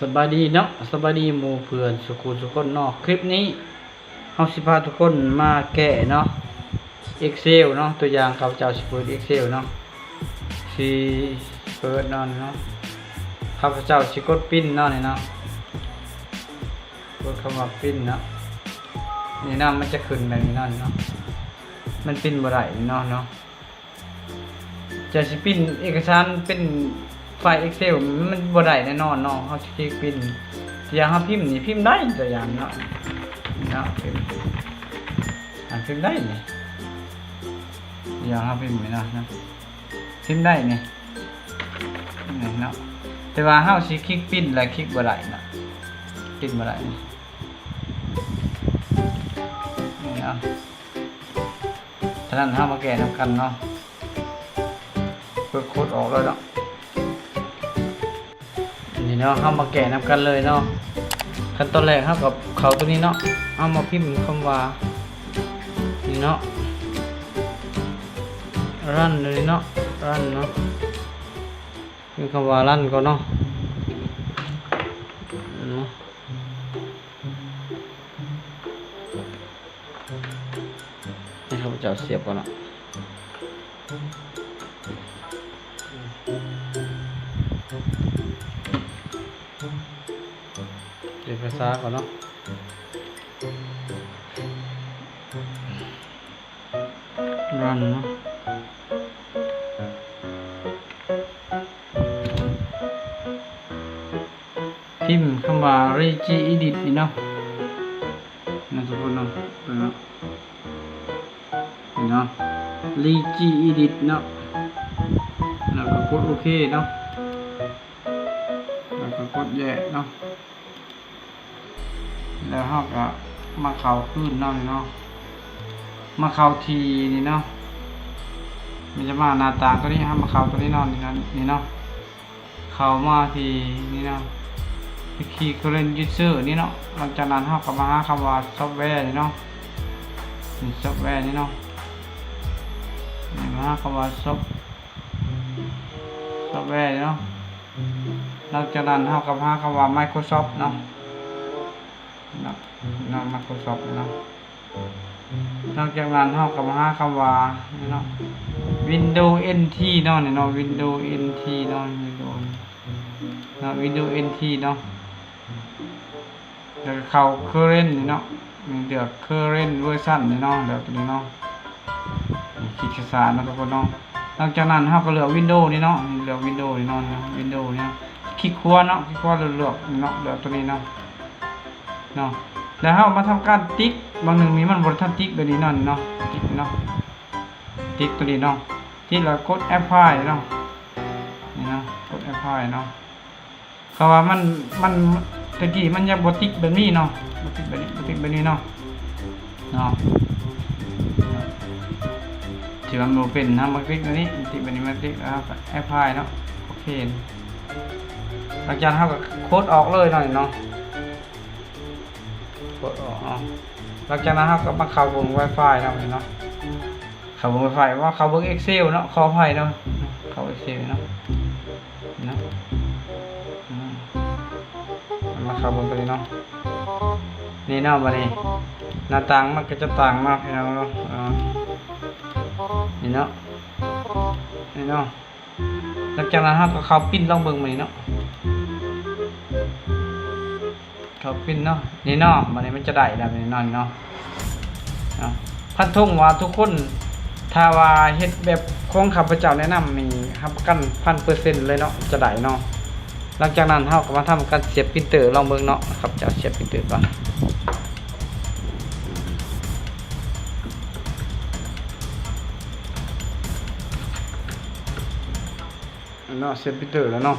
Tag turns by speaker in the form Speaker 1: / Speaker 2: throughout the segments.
Speaker 1: สบายดีเนาะสบายดีหมู่เพื่อนสุขุสุขคนเนาะคลิปนี้เฮาสิพาทุกคนมาแกะเนาะ Excel เนาะตัวอย่างเขาเจ้าสิเปิด Excel เนาะสิเปิดเนาะเนาะข้าพเจ้าสิกดปิ้นเนาะนี่เนาะกดคำว่าปิ้นเนาะนี่เนาะมันจะขึ้นแบบนี้นาะนี่เนาะ มันปิ้นบ่ได้นี่เนาะเนาะจะสิปิ้นเอกสารเป็น ไฟล์ Excel มันบ่ได้แน่นอนเนาะเฮาสิคลิกปิ้นอย่างเฮาพิมพ์นี่พิมพ์ได้ตัวอย่างเนาะเนาะพิมพ์อ่านพิมพ์ได้นี่อย่างเฮาพิมพ์นี่เนาะนะพิมพ์ได้นี่นี่เนาะแต่ว่าเฮาสิคลิกปิ้นแล้วคลิกบ่ได้เนาะปิ้นบ่ได้นี่เนาะฉะนั้นเฮามาแก้นำกันเนาะเปิดโคตรออกเลยเนาะ นี่เนาะเข้ามาแกะนำกันเลยเนาะขั้นตอนแรกครับกับเขาตัวนี้เนาะเอามาพิมพ์คำว่านี่เนาะรันเลยเนาะรันเนาะพิมพ์คำว่ารันก่อนเนาะนาะให้ข้าพเจ้าเสียบก่อนเนาะ เรียนภาก่อนเนาะรันเนาะพิมพ์คำว่า regi edit นี่เนาะนะทุกคนเนาะเปิดเนาะเนาะ regi edit เนาะแล้วก็กดโอเคเนาะแล้วก็กดแยกเนาะ แล้วเราก็มาเข้าขึ้นเนาะนี่เนาะมาเข้าทีนี่เนาะมันจะมาหน้าตาตัวนี้ครับมาเข้าตัวนี้เนาะนี่นะนี่เนาะเข้ามาทีนี่เนาะคีย์เคเรนยูเซอร์นี่เนาะหลังจากนั้นเราก็มาหาคำว่าซอฟต์แวร์นี่เนาะนี่ซอฟต์แวร์นี่เนาะนี่มาหาคำว่าซอฟซอฟต์แวร์นี่เนาะหลังจากนั้นเราก็มาหาคำว่า Microsoft เนาะ นาะนาะ Microsoft เนาะนอกจากนั้นเฮาก็มาหาคำว่าเนาะ Windows NT เนาะเนาะ Windows NT เนาะ Windows เนาะ Windows NT เนาะแล้วก็เข้า current เนาะเดือก current version นี่เนาะเดี๋ยวตัวนี้เนาะคลิกภาษาเนาะทุกคนเนาะหลังจากนั้นเฮาก็เลือก Windows นี่เนาะนี่เลือก Windows นี่เนาะ Windows นี่เนาะคลิกขวาเนาะคลิกขวาเลือกเนาะเลือกตัวนี้เนาะ เนาะแล้วเรามาทำการติ๊กบางหนึ่งมีมันบริทันติ๊กแบบนี้เนาะนี่เนาะติ๊กเนาะติ๊กตัวนี้เนาะที่เรากดแอปพลายเนาะนี่เนาะกดแอปพลายเนาะเขาว่ามันมันตะกี้มันยังบติ๊กแบบนี้เนาะบติ๊กแบบนี้บติ๊กแบบนี้เนาะเนาะที่มันโมเป็นนะมาคลิกตัวนี้ติ๊กแบบนี้มาติ๊กแล้วแอปพลายเนาะโอเคหลังจากนั้นเราก็โค้ดออกเลยเนาะนี่เนาะ กดออกเนาะหลังจากนั้นเราก็มาเข้าบน Wi-Fi เนาะเนาะเข้าบน Wi-Fi ว่าเข้าบน Excel เนาะขออภัยเนาะเข้า Excel เนาะเนาะมาเข้าบนตัวนี้เนาะนี่เนาะบัดนี้หน้าต่างมันก็จะต่างมากพี่น้องเนาะนี่เนาะนี่เนาะหลังจากนั้นเราก็เข้าปิ้นลองเบิ่งมาเนาะ เขาปิ้นเนาะนี่เนาะมันนี้มันจะได้แบบนี้เนาะนี่เนาะเนาะพันธงว่าทุกคนถ้าว่าเฮ็ดแบบของข้าพเจ้าแนะนำนี่รับประกันพันเปอร์เซ็นต์เลยเนาะจะได้เนาะหลังจากนั้นเฮาก็มาทำการเสียบปินเตอร์ลองเบิ่งเนาะครับจะเสียบปินเตอร์ก่อนเนาะเสียบปินเตอร์แล้วเนาะ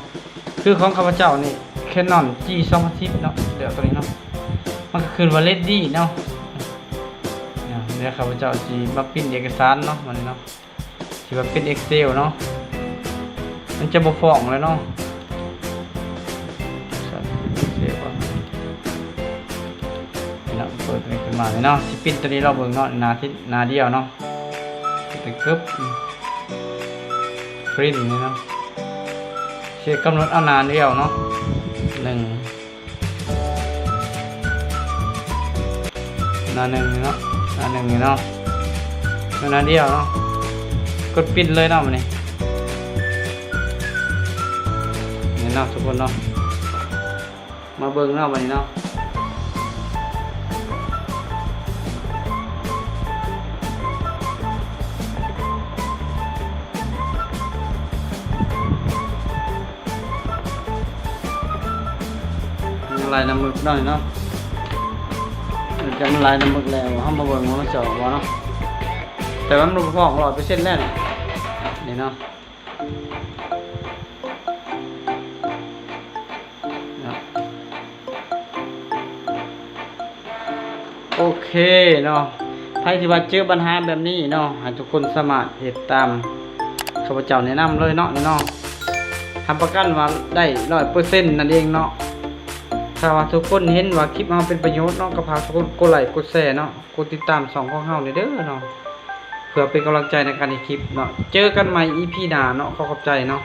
Speaker 1: คือของข้าพเจ้านี่ Canon G 2 0เนาะเดี๋ยวตัวนี้เนาะมันก็คือว่า ready เนาะเนี่ยเดี๋ยวข้าพเจ้าสิมาพิมพ์เอกสารเนาะมันเนาะสิว่าเป็น Excel เนาะมันจะบ่ฟ้องเลยเนาะนนี่เนาะเปิดตัวนี้ขึ้นมาเลยเนาะสิปิดตัวนี้เราเบิ่งเนาะนาที่นาเดียวเนาะปิดกึบพรินนี่เนาะเสียกำหนดเอาน้าเดียวเนาะ หนึ่งหน้าหนึ่งเนาะหน้าหนึ่งเนาะหน้าเดียวเนาะกดปิดเลยเนาะมันนี่เนาะทุกคนเนาะมาเบิ่งเนาะมันนี่เนาะ ลายน้ำมึกหน่อยเนาะมันจะมันลายน้ำมึกแล้วห้ามมาเบิ่งว่ามันจะออกบ่เนาะแต่ว่ามันพอของร้อยเปอร์เซ็นต์แน่นี่เนาะโอเคเนาะใครที่ว่าเจอปัญหาแบบนี้เนาะให้ทุกคนสามารถเหตุตามข้าพเจ้าแนะนำเลยเนาะนี่เนาะทำประกันว่าได้ร้อยเปอร์เซ็นต์นั่นเองเนาะ ถ้าว่าทุกคนเห็นว่าคลิปเราเป็นประโยชน์เนาะก็พาทุกคนกดไลค์กดแชร์เนาะกดติดตามสองของเฮาเด้อเนาะเพื่อเป็นกำลังใจในการในคลิปเนาะเจอกันใหม่ EP หน้าเนาะขอขอบใจเนาะ